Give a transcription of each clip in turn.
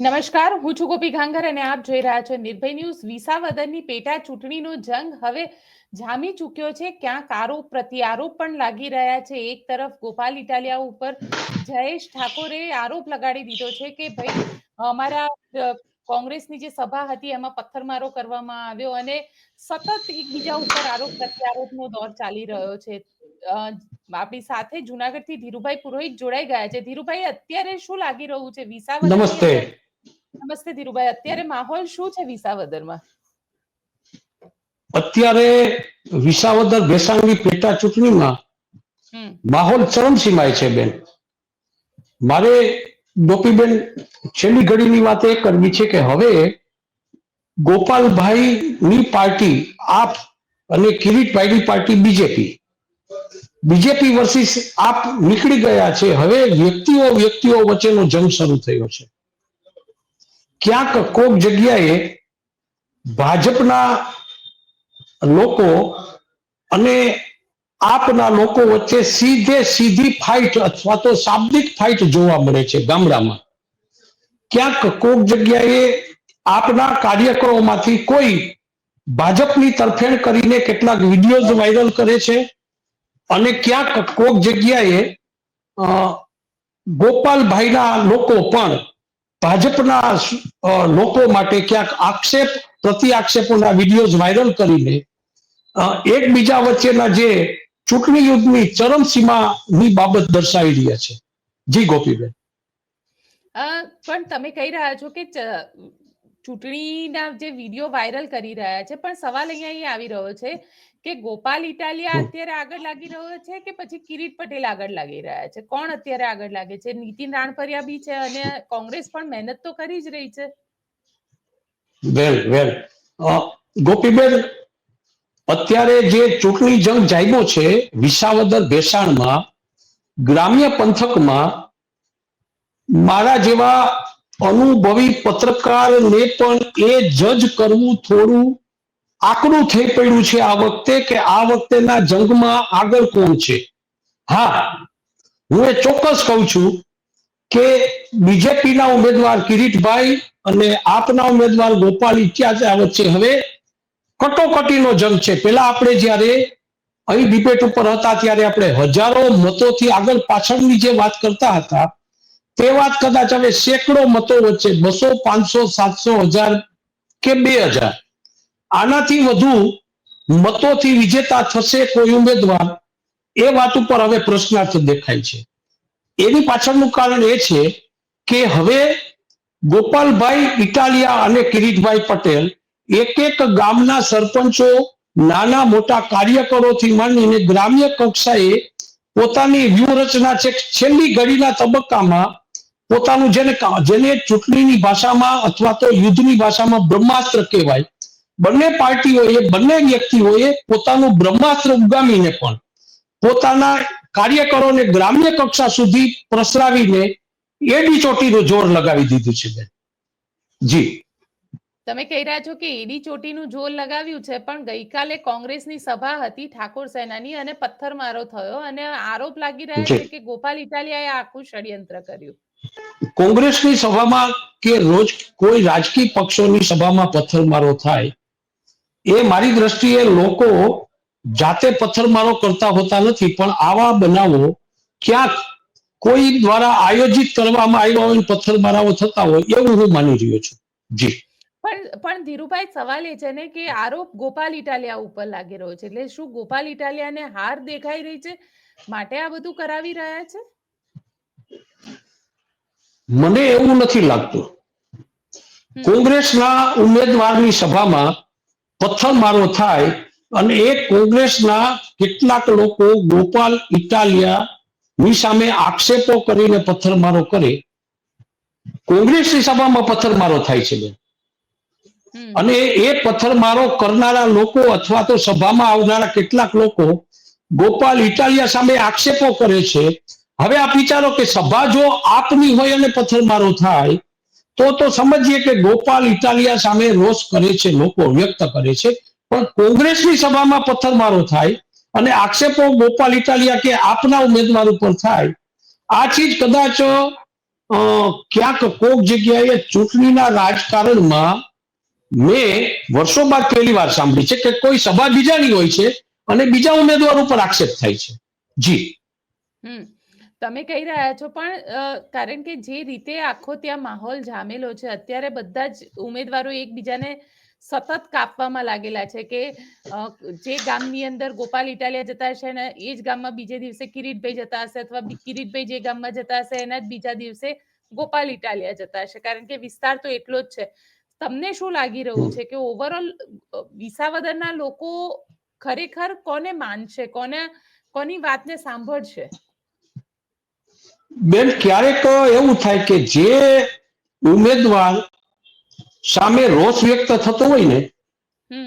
નમસ્કાર હું છું ગોપી ઘાંગર અને આપ જોઈ રહ્યા છો નિર્ભય ન્યૂઝ. વિસાવદરની પેટા ચૂંટણીનો જંગ હવે જામી ચૂક્યો છે. ક્યાંક આરોપ પ્રત્યારોપ પણ લાગી રહ્યા છે. એક તરફ ગોપાલ ઇટાલિયા ઉપર જયેશ ઠાકોરે આરોપ લગાડી દીધો છે કે ભાઈ અમારા કોંગ્રેસની જે સભા હતી એમાં પથ્થરમારો કરવામાં આવ્યો અને સતત એકબીજા ઉપર આરોપ પ્રત્યારોપનો દોર ચાલી રહ્યો છે. આપણી સાથે જુનાગઢથી ધીરુભાઈ પુરોહિત જોડાઈ ગયા છે. ધીરુભાઈ અત્યારે શું લાગી રહ્યું છે? વિસાવદર નમસ્તે. નમસ્તે ધીરુભાઈ. અત્યારે માહોલ શું છે વિસાવદરમાં? અત્યારે વિસાવદર ભેસાણની પેટા ચૂંટણીમાં માહોલ ચરમસીમાએ છે બેન. મારે ગોપીબેન છેલ્લી ઘડીની વાત એ કરવી છે કે હવે ગોપાલભાઈ ની પાર્ટી આપ અને કિરીટભાઈની party BJP. BJP versus AAP નીકળી ગયા છે. હવે વ્યક્તિઓ વ્યક્તિઓ વચ્ચેનો જંગ શરૂ થયો છે. ક્યાંક કોક જગ્યાએ ભાજપના લોકો અને આપના લોકો વચ્ચે સીધે સીધી ફાઇટ અથવા તો શાબ્દિક ફાઇટ જોવા મળે છે ગામડામાં. ક્યાંક કોક જગ્યાએ આપના કાર્યકરોમાંથી કોઈ ભાજપની તરફેણ કરીને કેટલાક વિડીયોઝ વાયરલ કરે છે અને ક્યાંક કોક જગ્યાએ ગોપાલભાઈના લોકો પણ ભાજપના લોકો માટે ક્યાંક આક્ષેપ પ્રતિ આક્ષેપોના વિડીયોઝ વાયરલ કરીને એકબીજા વચ્ચેના જે ચૂંટણી યુદ્ધની ચરમસીમાની બાબત દર્શાવી રહ્યા છે. જી, ગોપીબેન. પણ તમે કહી રહ્યા છો કે ચૂંટણીના જે વીડિયો વાયરલ કરી રહ્યા છે, પણ સવાલ અહીંયા એ આવી રહ્યો છે કે ગોપાલ ઇટાલિયા અત્યારે આગળ લાગી રહ્યો છે કે પછી કિરીટ પટેલ આગળ લાગી રહ્યા છે? કોણ અત્યારે આગળ લાગે છે? નીતિન રાણપરિયા બી છે અને કોંગ્રેસ પણ મહેનત તો કરી જ રહી છે. વેલ વેલ. ગોપીબેન અત્યારે જે ચૂંટણી જંગ જામ્યો છે વિસાવદર ભેસાણમાં ગ્રામ્ય પંથકમાં મારા જેવા અનુભવી પત્રકારને પણ એ જજ કરવું થોડું આકરું થઈ પડ્યું છે આ વખતે કે આ વખતેના જંગમાં આગળ કોણ છે? હા, હું એ ચોક્કસ કહું છું કે બીજેપીના ઉમેદવાર કિરીટભાઈ અને આપના ઉમેદવાર ગોપાલ ઇતિહાસ વચ્ચે હવે કટોકટીનો જંગ છે. પેલા આપણે જ્યારે અહીં ડિબેટ ઉપર હતા ત્યારે આપણે હજારો મતોથી આગળ પાછળની જે વાત કરતા હતા, તે વાત કદાચ હવે સેંકડો મતો વચ્ચે બસો, પાંચસો, સાતસો હજાર કે બે હજાર. આનાથી વધુ મતોથી વિજેતા થશે કોઈ ઉમેદવાર એ વાત ઉપર હવે પ્રશ્નાર્થ દેખાય છે. એની પાછળનું કારણ એ છે કે હવે ગોપાલભાઈ ઇટાલિયા અને કિરીટભાઈ પટેલ એક એક ગામના સરપંચો નાના મોટા કાર્યકરોથી માંડીને ગ્રામ્ય કક્ષાએ પોતાની વ્યૂહરચના છે છેલ્લી ઘડીના તબક્કામાં પોતાનું જેને જેને ચૂંટણીની ભાષામાં અથવા તો યુદ્ધની ભાષામાં બ્રહ્માસ્ત્ર કહેવાય બંને પાર્ટીઓએ બંને વ્યક્તિઓએ પોતાનું બ્રહ્માસ્ત્ર ઉગામીને પણ પોતાના કાર્યકરોને ગ્રામ્ય કક્ષા સુધી પ્રસરાવીને એડી ચોટીનું જોર લગાવી દીધું છે બેન. જી. તમે કહી રહ્યા છો કે એડી ચોટીનું જોર લગાવ્યું છે પણ ગઈકાલે કોંગ્રેસની સભા હતી ઠાકોર સેનાની અને પથ્થરમારો થયો અને આરોપ લાગી રહ્યા છે કે ગોપાલ ઇટાલિયાએ આખું ષડયંત્ર કર્યું. કોંગ્રેસની સભામાં કે રોજ કોઈ રાજકીય પક્ષોની સભામાં પથ્થરમારો થાય એ મારી દ્રષ્ટિએ લોકો જાતે પથ્થરમારો કરતા હોતા નથી પણ આવા બનાવો ક્યાંક કોઈ દ્વારા આયોજિત કરવામાં આવ્યા હોય પથ્થરમારાઓ થતા હોય એવું હું માની રહ્યો છું. જી. પણ પણ ધીરુભાઈ સવાલ એ છે ને કે આરોપ ગોપાલ ઇટાલિયા ઉપર લાગી રહ્યો છે એટલે શું ગોપાલ ઇટાલિયાને હાર દેખાઈ રહી છે? માટે આ બધું કરાવી રહ્યા છે? મને એવું નથી લાગતું. કોંગ્રેસના ઉમેદવારની સભામાં પથ્થરમારો થાય અને એ કોંગ્રેસના કેટલાક લોકો ગોપાલ ઇટાલિયા ની સામે આક્ષેપો કરીને પથ્થરમારો કરે. કોંગ્રેસની સભામાં પથ્થરમારો થાય છે અને એ પથ્થરમારો કરનારા લોકો અથવા તો સભામાં આવનારા કેટલાક લોકો ગોપાલ ઇટાલિયા સામે આક્ષેપો કરે છે. હવે આપ વિચારો કે સભા જો આપની હોય અને પથ્થરમારો થાય તો તો સમજીએ કે ગોપાલ ઇટાલિયા સામે રોષ કરે છે, લોકો વ્યક્ત કરે છે. પણ કોંગ્રેસની સભામાં પથ્થરમારો થાય અને આક્ષેપો ગોપાલ ઇટાલિયા કે આપના ઉમેદવાર ઉપર થાય, આ ચીજ કદાચ ક્યાંક કોક જગ્યાએ ચૂંટણીના રાજકારણમાં મેં વર્ષો બાદ પહેલી વાર સાંભળી છે કે કોઈ સભા બીજાની હોય છે અને બીજા ઉમેદવાર ઉપર આક્ષેપ થાય છે. જી. હમ. તમે કહી રહ્યા છો, પણ કારણ કે જે રીતે આખો ત્યાં માહોલ જામેલો છે, અત્યારે બધા જ ઉમેદવારો એકબીજાને સતત કાપવામાં લાગેલા છે કે જે ગામની અંદર ગોપાલ ઇટાલિયા જતા હશે ને એ જ ગામમાં બીજે દિવસે કિરીટભાઈ જતા હશે અથવા કિરીટભાઈ જે ગામમાં જતા હશે, એના જ બીજા દિવસે ગોપાલ ઇટાલિયા જતા હશે. કારણ કે વિસ્તાર તો એટલો જ છે. તમને શું લાગી રહ્યું છે કે ઓવરઓલ વિસાવદરના લોકો ખરેખર કોને માનશે? કોને, કોની વાતને સાંભળશે? બેન ક્યારેક એવું થાય કે જે ઉમેદવાર સામે રોષ વ્યક્ત થતો હોય ને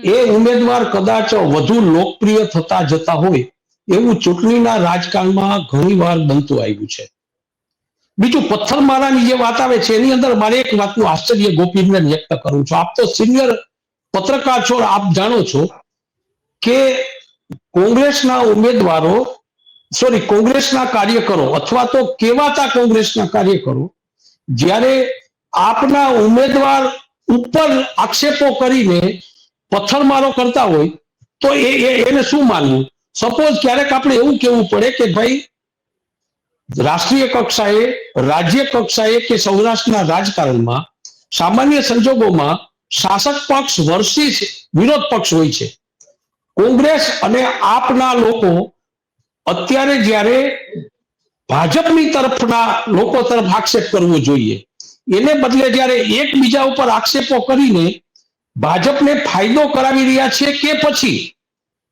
એ ઉમેદવાર કદાચ વધુ લોકપ્રિય થતા જતા હોય એવું ચૂંટણીના રાજકારણમાં ઘણી વાર બનતું આવ્યું છે. બીજું પથ્થરમારાની જે વાત આવે છે એની અંદર મારે એક વાતનું આશ્ચર્ય ગોપીને વ્યક્ત કરું છું. આપ તો સિનિયર પત્રકાર છો આપ જાણો છો કે કોંગ્રેસના ઉમેદવારો સોરી, કોંગ્રેસના કાર્યકરો અથવા તો કેવાતા કોંગ્રેસના કાર્યકરો જ્યારે આપના ઉમેદવાર ઉપર આક્ષેપો કરીને પથ્થરમારો કરતા હોય, તો એ એને શું માનવું? સપોઝ ક્યારેક આપણે એવું કહેવું પડે કે ભાઈ, રાષ્ટ્રીય કક્ષાએ, રાજ્ય કક્ષાએ કે સૌરાષ્ટ્રના રાજકારણમાં સામાન્ય સંજોગોમાં શાસક પક્ષ વર્સિસ વિરોધ પક્ષ હોય છે. કોંગ્રેસ અને આપના લોકો અત્યારે જ્યારે ભાજપની તરફના લોકો તરફ આક્ષેપ કરવો જોઈએ, એને બદલે જ્યારે એકબીજા ઉપર આક્ષેપો કરીને ભાજપને ફાયદો કરાવી રહ્યા છે કે પછી?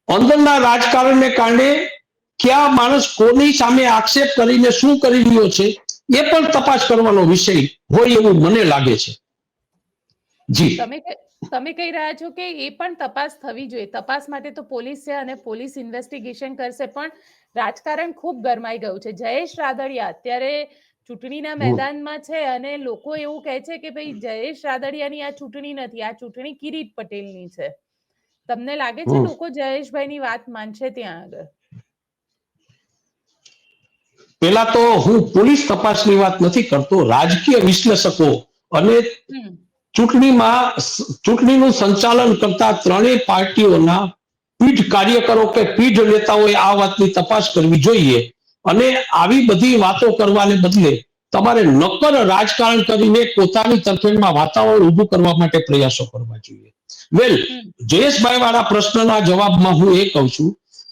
અંદરના રાજકારણને કારણે ક્યાં માણસ કોની સામે આક્ષેપ કરીને શું કરી રહ્યો છે, એ પણ તપાસ કરવાનો વિષય હોય એવું મને લાગે છે. જી. તમે કહી રહ્યા છો કે એ પણ તપાસ થવી જોઈએ. તપાસ માટે તો પોલીસ છે અને પોલીસ ઇન્વેસ્ટિગેશન કરશે પણ રાજકારણ ખૂબ ગરમાઈ ગયું છે. જયેશ રાદડિયા અત્યારે ચૂંટણીના મેદાનમાં છે અને લોકો એવું કહે છે કે ભાઈ જયેશ રાદડિયાની આ ચૂંટણી નથી આ ચૂંટણી કિરીટ પટેલની છે. તમને લાગે છે. લોકો જયેશભાઈની વાત માનશે ત્યાં આગળ? પેલા તો હું પોલીસ તપાસની વાત નથી કરતો રાજકીય વિશ્લેષકો અને ચૂંટણીમાં ચૂંટણીનું સંચાલન કરતા ત્રણેય પાર્ટીઓના પીઠ કાર્યકરો કે પીઠ નેતાઓએ આ વાતની તપાસ કરવી જોઈએ અને આવી બધી વાતો કરવાને બદલે તમારે નક્કર રાજકારણ કરીને પોતાની તરફેણમાં વાતાવરણ ઊભું કરવા માટે પ્રયાસો કરવા જોઈએ. વેલ જયેશભાઈ વાળા પ્રશ્નના જવાબમાં હું એ કહું છું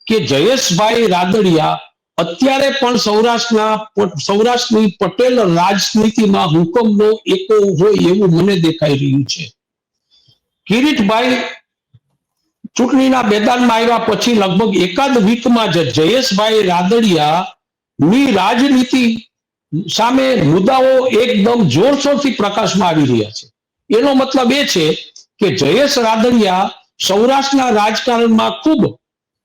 કે જયેશભાઈ રાદડિયા અત્યારે પણ સૌરાષ્ટ્રના સૌરાષ્ટ્રની પટેલ રાજનીતિમાં હુકમનો એકો હોય એવું મને દેખાઈ રહ્યું છે. કિરીટભાઈ ચૂંટણીના મેદાનમાં આવ્યા પછી લગભગ એકાદ વીકમાં જ જયેશભાઈ રાદડિયા ની રાજનીતિ સામે મુદ્દાઓ એકદમ જોરશોરથી પ્રકાશમાં આવી રહ્યા છે. એનો મતલબ એ છે કે જયેશ રાદડિયા સૌરાષ્ટ્રના રાજકારણમાં ખૂબ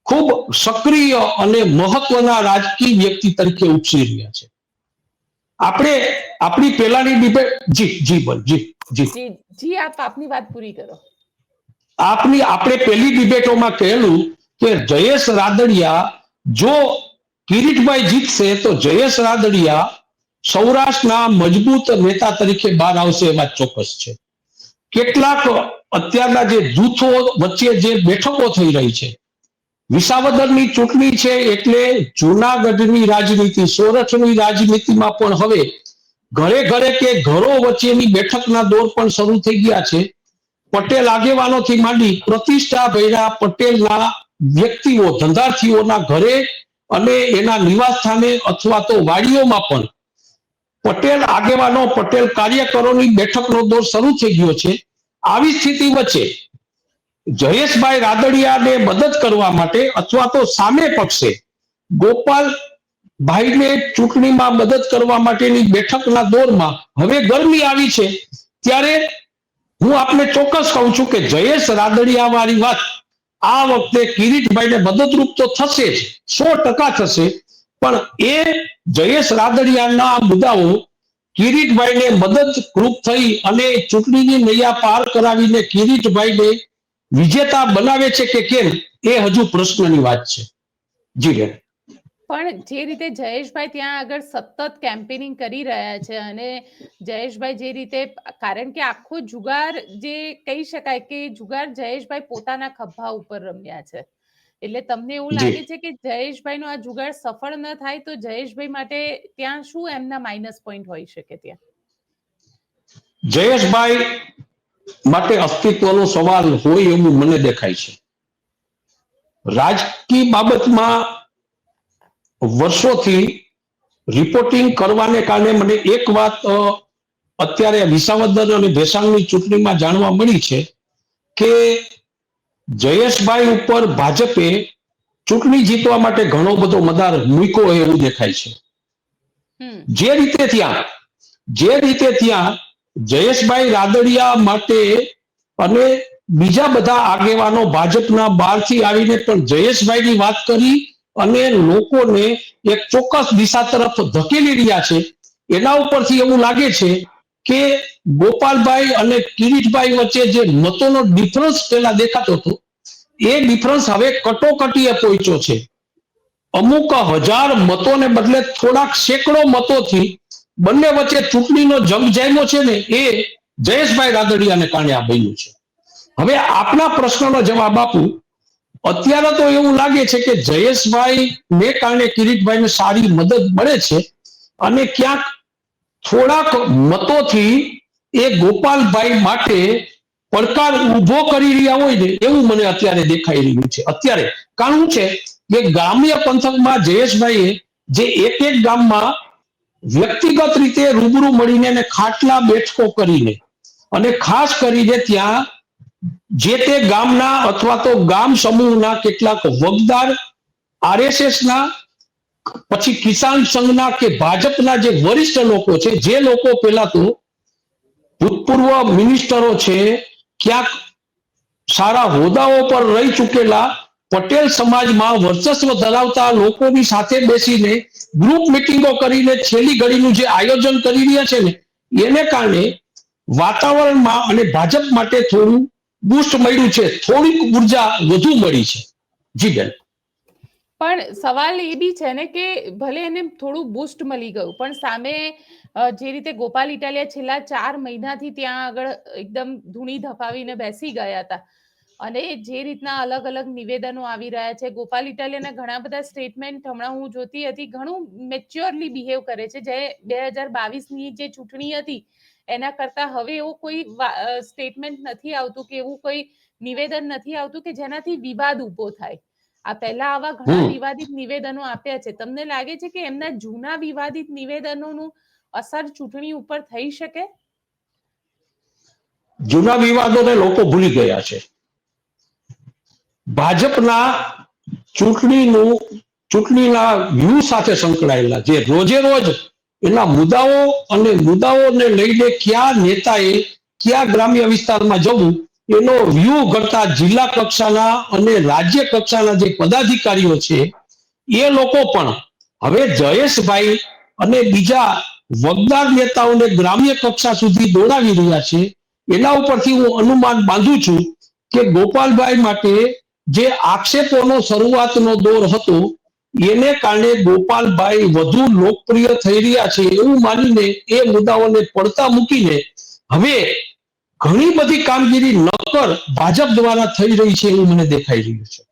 ખૂબ સક્રિય અને મહત્વના રાજકીય વ્યક્તિ તરીકે ઉપસી રહ્યા છે. આપણે આપણી પેલાની ડિબેટ જી જી બોલ જી જી. જી આપ આપની વાત પૂરી કરો. આપની આપણે પહેલી ડિબેટોમાં કહેલું કે જયેશ રાદડિયા જો કિરીટભાઈ જીતશે તો જયેશ રાદડિયા સૌરાષ્ટ્રના મજબૂત નેતા તરીકે બહાર આવશે એ વાત ચોક્કસ છે. કેટલાક અત્યારના જે જૂથો વચ્ચે જે બેઠકો થઈ રહી છે વિસાવદરની ચૂંટણી છે એટલે જુનાગઢની રાજનીતિ, સોરઠની રાજનીતિમાં પણ હવે ઘરે ઘરે કે ઘરો વચ્ચેની બેઠકના દોર પણ શરૂ થઈ ગયા છે. પટેલ આગેવાનોથી માંડી પ્રતિષ્ઠા ભર્યા પટેલના વ્યક્તિઓ, ધંધાર્થીઓના ઘરે અને એના નિવાસ સ્થાને અથવા તો વાડીઓમાં પણ. પટેલ આગેવાનો, પટેલ કાર્યકરોની બેઠકનો દોર શરૂ થઈ ગયો છે. આવી સ્થિતિ વચ્ચે જયેશભાઈ રાદડિયાને મદદ કરવા માટે અથવા તો સામે પક્ષે ગોપાલભાઈને ચૂંટણીમાં મદદ કરવા માટેની બેઠકના દોરમાં હવે ગરમી આવી છે, ત્યારે હું આપને ચોક્કસ કહું છું કે જયેશ રાદડિયા વાળી વાત આ વખતે કિરીટભાઈને મદદરૂપ તો થશે જ, સો ટકા થશે, પણ એ જયેશ રાદડિયાના મુદ્દાઓ કિરીટભાઈને મદદરૂપ થઈ અને ચૂંટણીની નૈયા પાર કરાવીને કિરીટભાઈને વિજેતા બનાવે છે કે કેમ એ હજુ પ્રશ્નની વાત છે. જી બેન. પણ જે રીતે જયેશભાઈ ત્યાં આગળ સતત કેમ્પેનિંગ કરી રહ્યા છે અને જયેશભાઈ જે રીતે કારણ કે આખો જુગાર જે કહી શકાય કે જુગાર જયેશભાઈ પોતાના ખભા ઉપર રમ્યા છે. એટલે તમને એવું લાગે છે કે જયેશભાઈનો આ જુગાર સફળ ન થાય તો જયેશભાઈ માટે ત્યાં શું એમના માઇનસ પોઈન્ટ હોઈ શકે ત્યાં? જયેશભાઈ માટે અસ્તિત્વનો સવાલ હોય એવું મને દેખાય છે. રાજકીય બાબતમાં વર્ષોથી રિપોર્ટિંગ કરવાને કારણે મને એક વાત અત્યારે વિસાવદર અને ભેસાણની ચૂંટણીમાં જાણવા મળી છે કે જયેશભાઈ ઉપર ભાજપે ચૂંટણી જીતવા માટે ઘણો બધો મદાર મૂક્યો હોય એવું દેખાય છે. જે રીતે ત્યાં જે રીતે ત્યાં જયેશભાઈ રાદડિયા માટે અને બીજા બધા આગેવાનો ભાજપના બહારથી આવીને પણ જયેશભાઈની વાત કરી અને લોકોને એક ચોક્કસ દિશા તરફ ધકેલી રહ્યા છે. એના ઉપરથી એવું લાગે છે કે ગોપાલભાઈ અને કિરીટભાઈ વચ્ચે જે મતોનો ડિફરન્સ પહેલા દેખાતો હતો, એ ડિફરન્સ હવે કટોકટીએ પહોંચ્યો છે. અમુક હજાર મતોને બદલે થોડાક સેંકડો મતોથી બંને વચ્ચે ચૂંટણીનો જંગ જામ્યો છે ને, એ જયેશભાઈ રાદડિયાને કારણે આ બન્યું છે. હવે આપના પ્રશ્નનો જવાબ આપું. અત્યારે તો એવું લાગે છે કે જયેશભાઈ ને કારણે કિરીટભાઈને સારી મદદ મળે છે અને ક્યાંક થોડાક મતોથી એ ગોપાલભાઈ માટે પડકાર ઊભો કરી રહ્યા હોય ને, એવું મને અત્યારે દેખાઈ રહ્યું છે. અત્યારે કારણ છે કે ગ્રામ્ય પંથકમાં જયેશભાઈએ જે એક એક ગામમાં વ્યક્તિગત રીતે રૂબરૂ મળીને અને ખાટલા બેઠકો કરીને અને ખાસ કરીને ત્યાં જે તે ગામના અથવા તો ગામ સમૂહના કેટલાક વગદાર આરએસએસના પછી કિસાન સંઘના કે ભાજપના જે વરિષ્ઠ લોકો છે, જે લોકો પેલા તો ભૂતપૂર્વ મિનિસ્ટરો છે, ક્યાંક સારા હોદ્દાઓ પર રહી ચૂકેલા પટેલ સમાજમાં વર્ચસ્વ ધરાવતા લોકોની સાથે બેસીને ગ્રુપ મિટિંગો કરીને છેલ્લી ઘડીનું જે આયોજન કરી રહ્યા છે ને, એને કારણે વાતાવરણમાં અને ભાજપ માટે થોડું બુસ્ટ મળ્યું છે. થોડીક ઊર્જા વધુ મળી છે. જી બેન. પણ સવાલ એ બી છે ને કે ભલે એને થોડું બુસ્ટ મળી ગયું, પણ સામે જે રીતે ગોપાલ ઇટાલિયા છેલ્લા ચાર મહિનાથી ત્યાં આગળ એકદમ ધૂણી ધપાવીને બેસી ગયા હતા. અને જે રીતના અલગ અલગ નિવેદનો આવી રહ્યા છે ગોપાલ ઇટાલિયાના ઘણા બધા સ્ટેટમેન્ટ હમણાં હું જોતી હતી ઘણું મેચ્યોરલી બિહેવ કરે છે. જે બે હજાર બાવીસની જે ચૂંટણી હતી એના કરતા હવે એવું કોઈ સ્ટેટમેન્ટ નથી આવતું કે એવું કોઈ નિવેદન નથી આવતું કે જેનાથી વિવાદ ઊભો થાય. આ પહેલા આવા ઘણા વિવાદિત નિવેદનો આપ્યા છે. તમને લાગે છે કે એમના જૂના વિવાદિત નિવેદનોનું અસર ચૂંટણી ઉપર થઈ શકે? જૂના વિવાદોને લોકો ભૂલી ગયા છે. ભાજપના ચૂંટણીનું, ચૂંટણીના વ્યૂહ સાથે સંકળાયેલા જે રોજે રોજ એના મુદ્દાઓ અને મુદ્દાઓને લઈને કયા નેતાએ કયા ગ્રામ્ય વિસ્તારમાં જવું, એનો વ્યૂહ ઘડતા જિલ્લા કક્ષાના અને રાજ્ય કક્ષાના જે પદાધિકારીઓ છે, એ લોકો પણ હવે જયેશભાઈ અને બીજા વગદાર નેતાઓને ગ્રામ્ય કક્ષા સુધી દોડાવી રહ્યા છે. એના ઉપરથી હું અનુમાન બાંધું છું કે ગોપાલભાઈ માટે જે આક્ષેપોનો શરૂઆતનો દોર હતો, એને કારણે ગોપાલભાઈ વધુ લોકપ્રિય થઈ રહ્યા છે એવું માનીને એ મુદ્દાઓને પડતા મૂકીને હવે ઘણી બધી કામગીરી નક્કર ભાજપ દ્વારા થઈ રહી છે એવું મને દેખાઈ રહ્યું છે.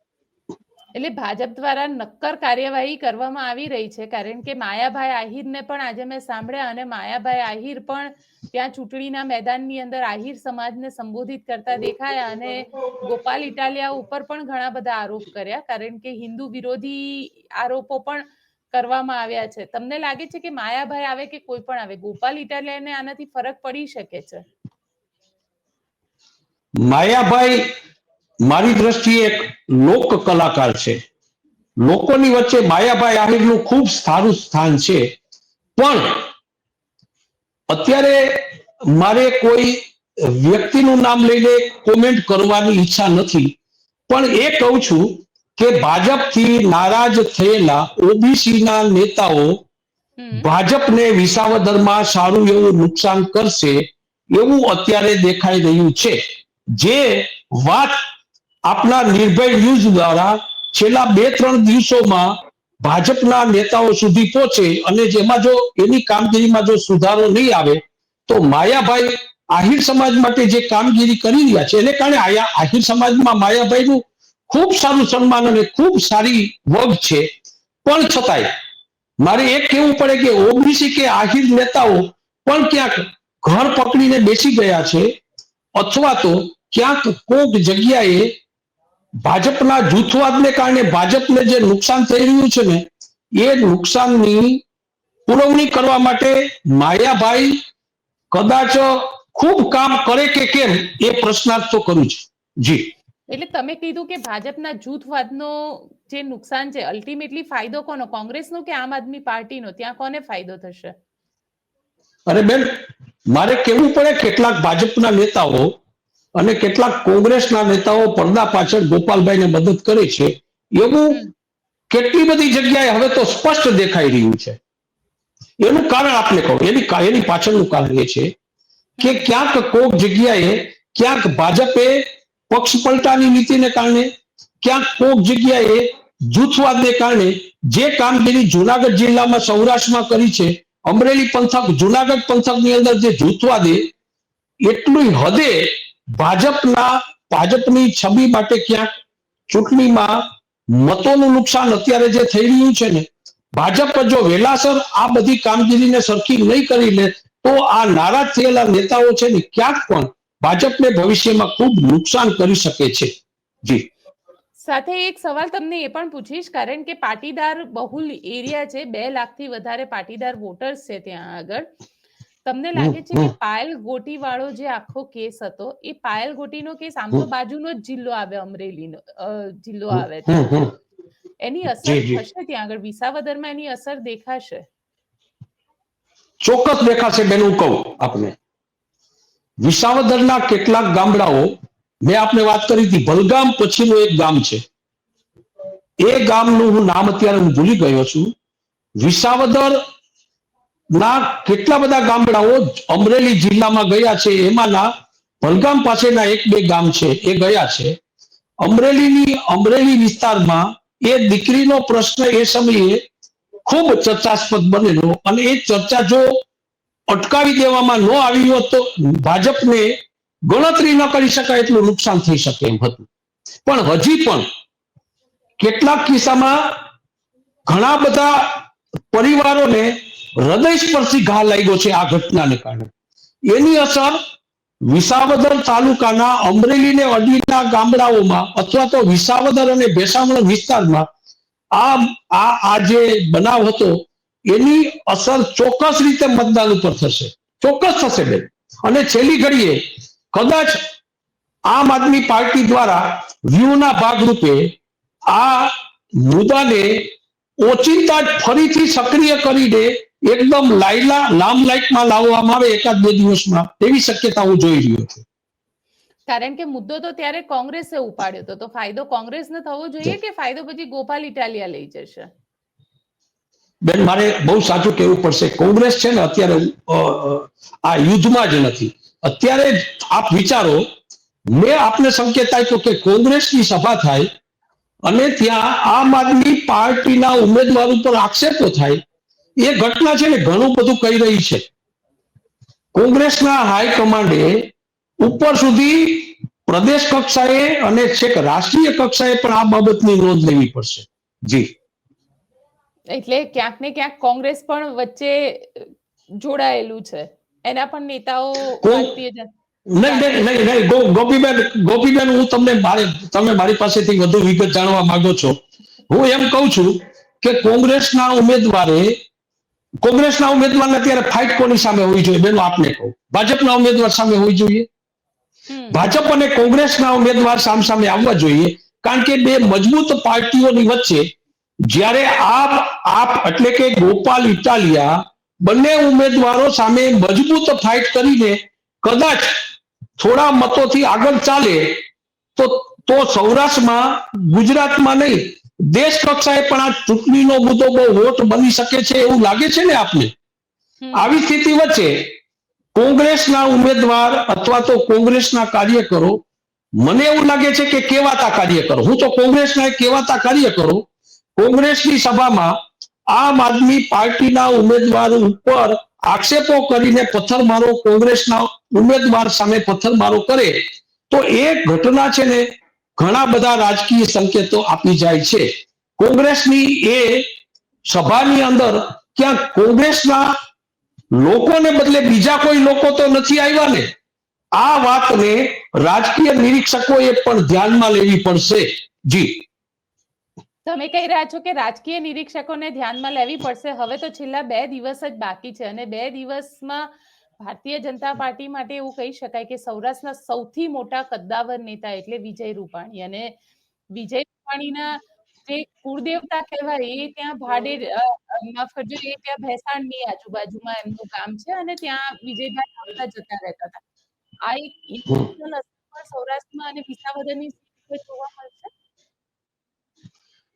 એટલે ભાજપ દ્વારા નક્કર કાર્યવાહી કરવામાં આવી રહી છે. કારણ કે માયાભાઈ આહિરને પણ આજે મેં સાંભળ્યા અને માયાભાઈ આહિર પણ ત્યાં ચૂંટણીના મેદાનની અંદર આહિર સમાજને સંબોધિત કરતા દેખાયા અને ગોપાલ ઇટાલિયા ઉપર પણ ઘણા બધા આરોપ કર્યા. કારણ કે હિન્દુ વિરોધી આરોપો પણ કરવામાં આવ્યા છે. તમને લાગે છે કે માયાભાઈ આવે કે કોઈ પણ આવે? ગોપાલ ઇટાલિયાને આનાથી ફરક પડી શકે છે? માયાભાઈ મારી દ્રષ્ટિએ એક લોક કલાકાર છે. લોકોની વચ્ચે માયાભાઈ આહિરનું ખૂબ સારું સ્થાન છે. પણ અત્યારે મારે કોઈ વ્યક્તિનું નામ લઈને કોમેન્ટ કરવાની ઈચ્છા નથી. પણ એ કહું છું કે ભાજપથી નારાજ થયેલા ઓબીસીના નેતાઓ ભાજપને વિસાવદરમાં સારું એવું નુકસાન કરશે એવું અત્યારે દેખાઈ રહ્યું છે. જે વાત આપના નિર્ભય ન્યૂઝ દ્વારા છેલ્લા બે ત્રણ દિવસોમાં ભાજપના નેતાઓ સુધી પહોંચે અને જેમાં જો એની કામગીરીમાં જો સુધારો નહીં આવે, તો માયાભાઈ આહિર સમાજ માટે જે કામગીરી કરી રહ્યા છે, એને કારણે આહિર સમાજમાં માયાભાઈનું ખૂબ સારું સન્માન અને ખૂબ સારી વગ છે. પણ છતાંય મારે એક કહેવું પડે કે ઓબીસી કે આહિર નેતાઓ પણ ક્યાંક ઘર પકડીને બેસી ગયા છે, અથવા તો ક્યાંક કોક જગ્યાએ ભાજપના જૂથવાદને કારણે ભાજપને જે નુકસાન થઈ રહ્યું છે ને એ નુકસાનની પુરવણી કરવા માટે માયાભાઈ કદાચ ખૂબ કામ કરે કે કેમ એ પ્રશ્નાર્થ તો કરું છું. જી. એટલે તમે કીધું કે ભાજપના જૂથવાદનો જે નુકસાન છે અલ્ટિમેટલી ફાયદો કોનો? કોંગ્રેસનો કે આમ આદમી પાર્ટીનો? ત્યાં કોને ફાયદો થશે? અરે બેન મારે કેવું પડે કેટલાક ભાજપના નેતાઓ અને કેટલાક કોંગ્રેસના નેતાઓ પડદા પાછળ ગોપાલભાઈને મદદ કરે છે એવું કેટલી બધી જગ્યાએ હવે તો સ્પષ્ટ દેખાઈ રહ્યું છે. એનું કારણ આપને કહું એની એની પાછળનું કારણ એ છે કે ક્યાંક કોક જગ્યાએ ક્યાંક ભાજપે પક્ષ પલટાની નીતિને કારણે ક્યાંક કોક જગ્યાએ જૂથવાદને કારણે જે કામગીરી જુનાગઢ જિલ્લામાં સૌરાષ્ટ્રમાં કરી છે અમરેલી પંથક જુનાગઢ પંથકની અંદર જે જૂથવાદે એટલી હદે ભાજપના ભાજપની છબી માટે ક્યાંક ચૂંટણીમાં મતોનું નુકસાન અત્યારે જે થઈ રહ્યું છે ને, ભાજપ જો વેલાસર આ બધી કામગીરીને સરખી નહીં કરી લે, તો આ નારાજ થયેલા નેતાઓ છે ને ક્યાંક પણ ભાજપને ભવિષ્યમાં ખૂબ નુકસાન કરી શકે છે. જી. સાથે એક સવાલ તમને એ પણ પૂછીશ, કારણ કે પાટીદાર બહુલ એરિયા છે, બે લાખથી વધારે પાટીદાર વોટર્સ છે ત્યાં આગળ. તમને લાગે છે કે પાયલ ગોટી વાળો જે આખો કેસ હતો એ પાયલ ગોટીનો કેસ આમ તો બાજુનો જ જિલ્લો આવે અમરેલીનો જિલ્લો આવે છે એની અસર. થશે ત્યાં આગળ? વિસાવદરમાં એની અસર દેખાશે? ચોક્કસ દેખાશે બેન હું કહું આપને. વિસાવદરના કેટલાક ગામડાઓ મેં આપને વાત કરી હતી ભલગામ પછીનું એક ગામ છે. એ ગામનું હું નામ અત્યારે હું ભૂલી ગયો છું. વિસાવદર ના, કેટલા બધા ગામડાઓ અમરેલી જિલ્લામાં ગયા છે. એમાંના ભલગામ પાસેના એક બે ગામ છે, એ ગયા છે. અમરેલીની, અમરેલી વિસ્તારમાં એ દીકરીનો પ્રશ્ન એ સમયે ખૂબ ચર્ચાસ્પદ બનેલો અને એ ચર્ચા જો અટકાવી દેવામાં ન આવી હોત તો ભાજપને ગણતરી ન કરી શકાય એટલું નુકસાન થઈ શકે એમ હતું. પણ હજી પણ કેટલાક કિસ્સામાં ઘણા બધા પરિવારોને હૃદયસ્પર્શી ઘા લાગ્યો છે આ ઘટનાને કારણે. એની અસર વિસાવદર તાલુકાના અમરેલી ને અડીના ગામડાઓમાં અથવા તો વિસાવદર અને ભેસામણ વિસ્તારમાં આ આ આ જે બનાવ હતો, એની અસર ચોક્કસ રીતે મતદાન ઉપર થશે. ચોક્કસ થશે બેન. અને છેલ્લી ઘડીએ કદાચ આમ આદમી પાર્ટી દ્વારા વ્યૂહના ભાગરૂપે આ મુદ્દાને ઓચિંતા ફરીથી સક્રિય કરીને એકદમ લાયલા લામ લાઈકમાં લાવવામાં આવે એકાદ બે દિવસમાં. એવી શક્યતા હું જોઈ રહ્યો છું. કારણ કે મુદ્દો તો ત્યારે કોંગ્રેસે ઉપાડ્યો હતો. તો ફાયદો કોંગ્રેસને થવો જોઈએ કે ફાયદો પછી ગોપાલ ઇટાલિયા લઈ જશે? બેન મારે બહુ સાચું કહેવું પડશે. કોંગ્રેસ છે ને અત્યારે આ યુદ્ધમાં જ નથી. અત્યારે આપ વિચારો મેં આપને સંકેત આપ્યો કે કોંગ્રેસની સભા થાય અને ત્યાં આમ આદમી પાર્ટીના ઉમેદવાર ઉપર આક્ષેપો થાય એ ઘટના છે ને ઘણું બધું કહી રહી છે. કોંગ્રેસના હાઈકમાન્ડે ઉપર સુધી પ્રદેશ કક્ષાએ અને છેક રાષ્ટ્રીય કક્ષાએ પણ આ બાબતની નોંધ લેવી પડશે. જી. એટલે ક્યાંક ને ક્યાંક કોંગ્રેસ પણ વચ્ચે જોડાયેલું છે. એના પણ નેતાઓ નહીં નહીં ગોપીબેન ગોપીબેન હું તમને મારે તમે મારી પાસેથી વધુ વિગત જાણવા માંગો છો. હું એમ કહું છું કે કોંગ્રેસના ઉમેદવારે કોંગ્રેસના ઉમેદવારને અત્યારે ફાઇટ કોની સામે હોવી જોઈએ? બેનો આપને કહું. ભાજપના ઉમેદવાર સામે હોવી જોઈએ. ભાજપ અને કોંગ્રેસના ઉમેદવાર સામસામે આવવા જોઈએ કારણ કે બે મજબૂત પાર્ટીઓની વચ્ચે જ્યારે આપ આપ એટલે કે ગોપાલ ઇટાલિયા બંને ઉમેદવારો સામે મજબૂત ફાઇટ કરીને કદાચ થોડા મતોથી આગળ ચાલે તો તો સૌરાષ્ટ્રમાં ગુજરાતમાં નહીં દેશ કક્ષાએ પણ આ ચૂંટણીનો મુદ્દો બહુ હોટ બની શકે છે એવું લાગે છે ને આપને. આવી સ્થિતિ વચ્ચે કોંગ્રેસના ઉમેદવાર અથવા તો કોંગ્રેસના કાર્યકરો મને એવું લાગે છે કે કેવાતા કાર્યકરો હું તો કોંગ્રેસના કેવાતા કાર્યકરો કોંગ્રેસની સભામાં આમ આદમી પાર્ટીના ઉમેદવાર ઉપર આક્ષેપો કરીને પથ્થરમારો કોંગ્રેસના ઉમેદવાર સામે પથ્થરમારો કરે તો એ ઘટના છે ને ઘણા બધા રાજકીય સંકેતો આપી જાય છે. કોંગ્રેસની એ સભાની અંદર ક્યાંક કોંગ્રેસના લોકોને બદલે બીજા કોઈ લોકો તો નથી આવ્યા ને? આ વાતને રાજકીય નિરીક્ષકોએ પણ ધ્યાનમાં લેવી પડશે. જી. તમે કહી રહ્યા છો કે રાજકીય નિરીક્ષકોને ધ્યાનમાં લેવી પડશે. હવે તો છેલ્લા બે દિવસ જ બાકી છે અને બે દિવસમાં ભારતીય જનતા પાર્ટી માટે એવું કહી શકાય કે સૌરાષ્ટ્રના સૌથી મોટા કદ્દાવર નેતા એટલે વિજય રૂપાણી. અને વિજય રૂપાણીના જે કુળદેવતા કહેવાય, એ ત્યાં ભાડે માફ કરજો, એ ત્યાં ભેસાણની આજુબાજુમાં એમનું ગામ છે અને ત્યાં વિજયભાઈ આવતા જતા રહેતા હતા. આ એક સૌરાષ્ટ્રમાં અને વિસાવદરની જોવા મળશે?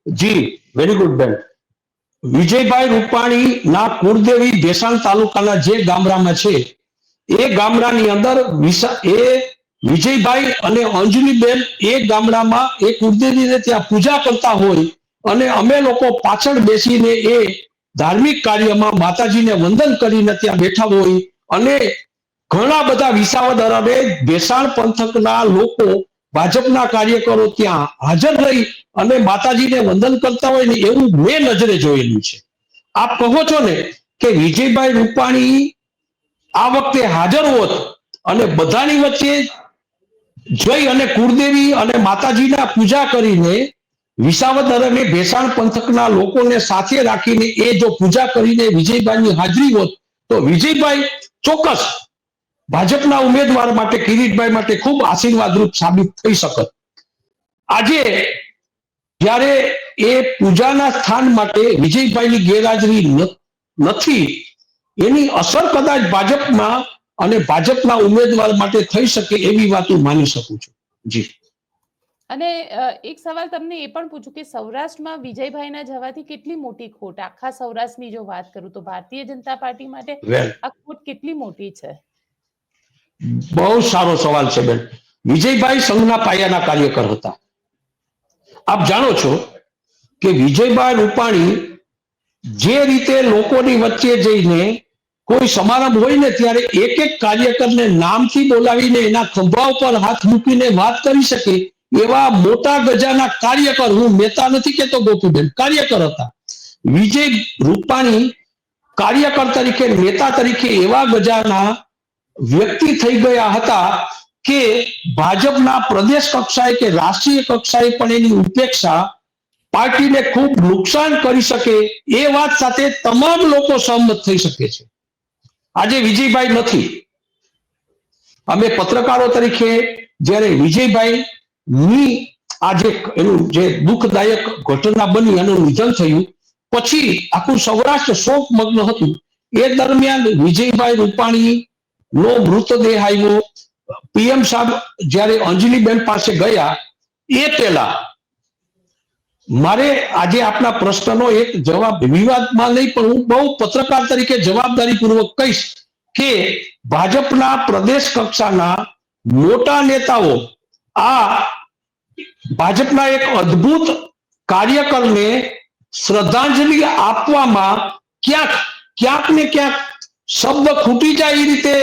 જી વેરી ગુડ બેન વિજયભાઈ રૂપાણી ના કુળદેવી ભેસાણ તાલુકાના જે ગામડામાં છે એ ગામડાની અંદર એ વિજયભાઈ અને અંજલીબેન એ ગામડામાં એ કુળદેવીને ત્યાં પૂજા કરતા હોય અને અમે લોકો પાછળ બેસીને એ ધાર્મિક કાર્યમાં માતાજીને વંદન કરીને ત્યાં બેઠા હોય અને ઘણા બધા વિસાવદર અને ભેસાણ પંથકના લોકો ભાજપના કાર્યકરો ત્યાં હાજર રહી અને માતાજીને વંદન કરતા હોય ને એવું મેં નજરે જોયેલું છે. આપ કહો છો ને કે વિજયભાઈ રૂપાણી આ વખતે હાજર હોત અને બધાની વચ્ચે જોઈ અને કુળદેવી અને માતાજીના પૂજા કરીને વિસાવદર અને ભેસાણ પંથકના લોકોને સાથે રાખીને એ જો પૂજા કરીને વિજયભાઈની હાજરી હોત, તો વિજયભાઈ ચોક્કસ ભાજપના ઉમેદવાર માટે, કિરીટભાઈ માટે ખૂબ આશીર્વાદરૂપ સાબિત થઈ શકત આજે જ્યારે એ પૂજાના સ્થાન માટે વિજયભાઈની ગેરહાજરી નથી એની અસર કદાચ ભાજપમાં અને ભાજપના ઉમેદવાર માટે થઈ શકે એવી વાત હું માની શકું છું. જી. અને એક સવાલ તમને એ પણ પૂછું કે સૌરાષ્ટ્રમાં વિજયભાઈના જવાથી કેટલી મોટી ખોટ? આખા સૌરાષ્ટ્રની જો વાત કરું તો ભારતીય જનતા પાર્ટી માટે આ ખોટ કેટલી મોટી છે? બહુ સારો સવાલ છે બેન. વિજયભાઈ સંઘના પાયાના કાર્યકર હતા. આપ જાણો છો કે વિજયભાઈ રૂપાણી જે રીતે લોકોની વચ્ચે જઈને કોઈ સમારંભ હોય ને ત્યારે એક એક કાર્યકરને નામથી બોલાવીને એના ખંભા ઉપર હાથ મૂકીને વાત કરી શકે એવા મોટા ગજાના કાર્યકર હું નેતા નથી કેતો ગોપીબેન, કાર્યકર હતા. વિજય રૂપાણી કાર્યકર તરીકે, નેતા તરીકે એવા ગજાના વ્યક્તિ થઈ ગયા હતા કે ભાજપના પ્રદેશ કક્ષાએ કે રાષ્ટ્રીય કક્ષાએ પણ એની ઉપેક્ષા પાર્ટીને ખૂબ નુકસાન કરી શકે એ વાત સાથે તમામ લોકો સહમત થઈ શકે છે. આજે વિજયભાઈ નથી. અમે પત્રકારો તરીકે જ્યારે વિજયભાઈ ની આજે એનું જે દુઃખદાયક ઘટના બની એનું નિધન થયું, પછી આખું સૌરાષ્ટ્ર શોકમગ્ન હતું. એ દરમિયાન વિજયભાઈ રૂપાણી નો મૃતદેહ આવ્યો. પીએમ સાહેબ જ્યારે અંજલિબેન પાસે ગયા, એ પહેલા મારે આજે આપના પ્રશ્નનો એક જવાબ વિવાદમાં નહીં, પણ હું બહુ પત્રકાર તરીકે જવાબદારીપૂર્વક કહીશ કે ભાજપના પ્રદેશ કક્ષાના મોટા નેતાઓ આ ભાજપના એક અદ્ભુત કાર્યકરને શ્રદ્ધાંજલિ આપવામાં ક્યાંક ક્યાંક ને ક્યાંક શબ્દ ખૂટી જાય એ રીતે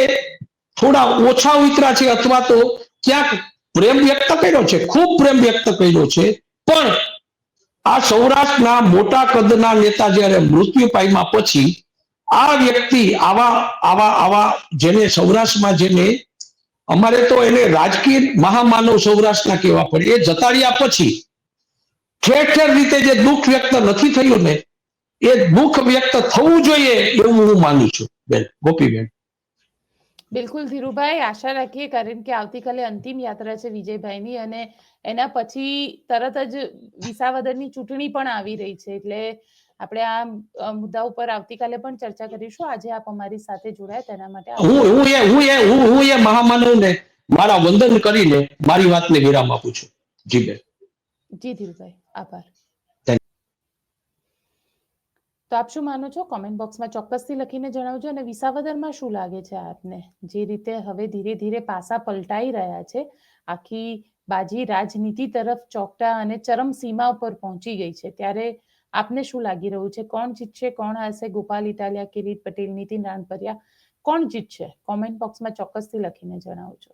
થોડા ઓછા ઉતરા છે અથવા તો ક્યાંક પ્રેમ વ્યક્ત કર્યો છે, ખૂબ પ્રેમ વ્યક્ત કર્યો છે. પણ આ સૌરાષ્ટ્રના મોટા કદના નેતા જ્યારે મૃત્યુ પામ્યા પછી આ વ્યક્તિ આવા આવા આવા જેને સૌરાષ્ટ્રમાં જેને અમારે તો એને રાજકીય મહામાનવ સૌરાષ્ટ્રના કહેવા પડે, એ જતાડ્યા પછી ઠેર ઠેર રીતે જે દુઃખ વ્યક્ત નથી થયું ને, એ દુઃખ વ્યક્ત થવું જોઈએ એવું હું માનું છું, બેન, ગોપીબેન. બિલકુલ ધીરુભાઈ આશા રાખીએ કારણ કે આવતીકાલે અંતિમ યાત્રા છે વિજયભાઈની અને એના પછી તરત જ વિસાવદરની ચૂંટણી પણ આવી રહી છે. એટલે આપણે આ મુદ્દા ઉપર આવતીકાલે પણ ચર્ચા કરીશું. આજે આપ અમારી સાથે જોડાયા તેના માટે હું હું એ હું એ હું હું એ મહામાનવને મારા વંદન કરીને મારી વાતને વિરામ આપું છું. જી બેન. જી ધીરુભાઈ આભાર. તો આપ શું માનો છો? કોમેન્ટ બોક્સમાં ચોક્કસથી લખીને જણાવજો અને વિસાવદરમાં શું લાગે છે આપને? જે રીતે હવે ધીરે ધીરે પાસા પલટાઈ રહ્યા છે, આખી બાજી રાજનીતિ તરફ ચોકટા અને ચરમ સીમા ઉપર પહોંચી ગઈ છે. ત્યારે આપને શું લાગી રહ્યું છે? કોણ જીતશે? કોણ હશે ગોપાલ ઇટાલિયા, કિરીટ પટેલ, નીતિન રાણપરિયા કોણ જીતશે? કોમેન્ટ બોક્સમાં ચોક્કસથી લખીને જણાવજો.